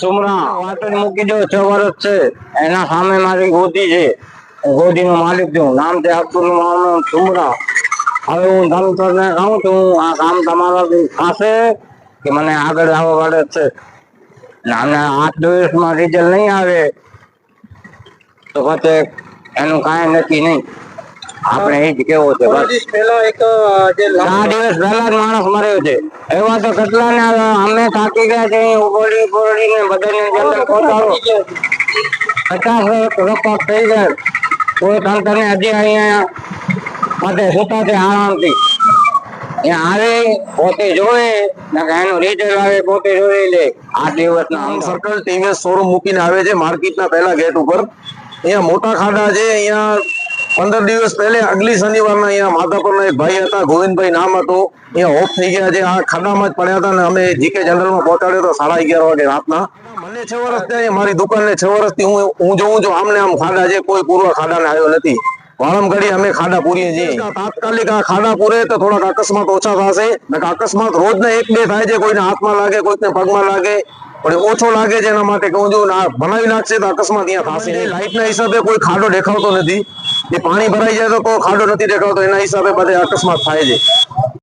સુમરા વાટણ મૂકી દો છ વર્ષ છે. એના સામે મારી ગોદી છે. હું ગોદીનો માલિક છું. નામ છે અબ્દુલ મોહમ્મદ સુમરા હવે હું ધમતરને કહું છું આ કામ તમારા થશે કે મને આગળ આવવા પડે છે. ને આઠ આઠ દિવસમાં રિઝલ્ટ નહીં આવે, તો પછી એનું કાંઈ નક્કી નહીં. આપણે અહીં જ કેવું છે બસ. પહેલા એક જે ચાર દિવસ પહેલા જ માણસ મર્યો છે. એવા તો કેટલા ને અમે થાકી ગયા છે અહીં ઉભોડી ઉભોડી ને બધાને જંગલ પહોંચાડો પચાસ રપટ થઈ ગયા કોઈ તંત્ર ને હજી અહીંયા માટે સુતા છે આરામથી. અહીંયા આવે પોતે જોવે એનું રિઝલ્ટ આવે પોતે જોઈ લે. આ દિવસના આમ સર્કલ ટીવીએસ શોરૂમ મૂકીને આવે છે માર્કેટના પહેલા ગેટ ઉપર. અહીંયા મોટા ખાડા છે અહીંયા પંદર દિવસ પહેલે આગલી શનિવારના અહીંયા માધાપરના એક ભાઈ હતા ગોવિંદભાઈ નામ હતું. અહીંયા ઓફ થઈ ગયા છે. આ ખાડામાં જ પડ્યા હતા અને અમે જીકે જનરલમાં પહોંચાડ્યો હતો સાડા અગિયાર વાગે રાતના. મને છ વર્ષ થયા મારી દુકાનને છ વર્ષથી હું હું જોઉં છું આમને આમ ખાડા છે કોઈ પૂર્વ ખાડાને આવ્યો નથી. વાળમ ઘડી અમે ખાડા પૂરીએ છીએ. તાત્કાલિક આ ખાડા પૂરે તો થોડાક અકસ્માત ઓછા થશે. અકસ્માત રોજ ને એક બે થાય છે કોઈને હાથમાં લાગે કોઈને પગમાં લાગે. પણ ઓછો લાગે છે એના માટે કહું છું ને બનાવી નાખશે તો અકસ્માત અહીંયા થશે. લાઇટના હિસાબે કોઈ ખાડો દેખાવતો નથી. એ પાણી ભરાઈ જાય તો ખાડો નથી દેખાતો એના હિસાબે બધે અકસ્માત થાય છે.